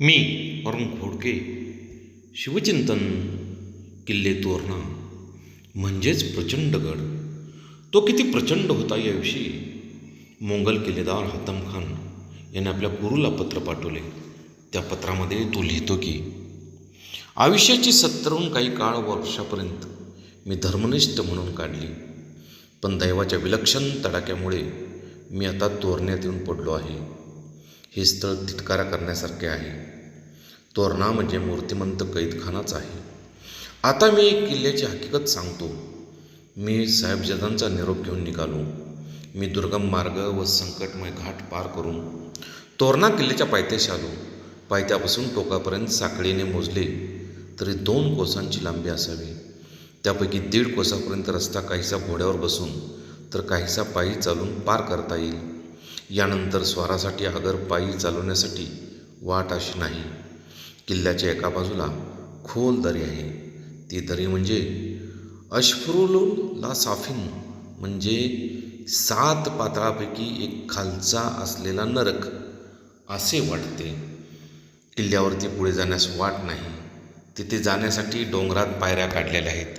मी अरुण खोडके शिवचिंतन किल्ले तोरणा म्हणजेच प्रचंडगड तो किती प्रचंड होता याविषयी. मोंगल किल्लेदार हातम खान याने आपल्या गुरुला पत्र पाठवले. त्या पत्रामध्ये तो लिहितो की आयुष्याची सत्तरहून काही काळ वर्षापर्यंत मी धर्मनिष्ठ म्हणून काढली. पण दैवाच्या विलक्षण तडाख्यामुळे मी आता तोरण्यात येऊन पडलो आहे. हे स्थळ तिटकारा करण्यासारखे आहे. तोरणा म्हणजे मूर्तिमंत कैदखानाच आहे. आता मी एक किल्ल्याची हकीकत सांगतो. मी साहेबजादांचा निरोप घेऊन निघालो. मी दुर्गम मार्ग व संकटमय घाट पार करून तोरणा किल्ल्याच्या पायथ्याशी आलो. पायथ्यापासून टोकापर्यंत साखळीने मोजले तरी दोन कोसांची लांबी असावी. त्यापैकी दीड कोसापर्यंत रस्ता काहीसा घोड्यावर बसून तर काहीसा पायी चालून पार करता येईल. यानंतर स्वारासाठी आगर पायी चालवण्यासाठी वाट अशी नाही. किल्ल्याच्या एका बाजूला खोल दरी आहे. ती दरी म्हणजे अश्फरुल ला साफिन म्हणजे सात पातळापैकी एक खालचा असलेला नरक असे वाटते. किल्ल्यावरती पुढे जाण्यास वाट नाही. तिथे जाण्यासाठी डोंगरात पायऱ्या काढलेल्या आहेत.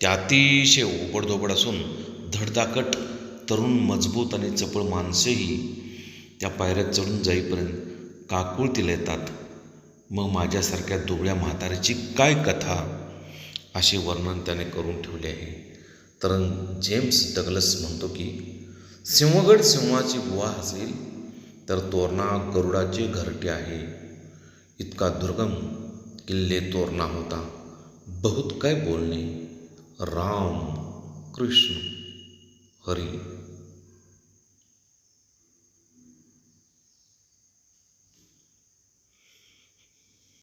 त्या अतिशय ओबडधोबड असून धडधाकट तरुण मजबूत आणि चपळ माणसेही त्या पायऱ्यात चढून जाईपर्यंत काकुळतीला येतात. मग माझ्यासारख्या दुबळ्या म्हातारीची काय कथा? असे वर्णन त्याने करून ठेवले आहे. तर जेम्स डगलस म्हणतो की सिंहगड सिंहाची गुहा असेल तर तोरणा गरुडाचे घरटे आहे. इतका दुर्गम किल्ले तोरणा होता. बहुत काय बोलणे. राम कृष्ण غريب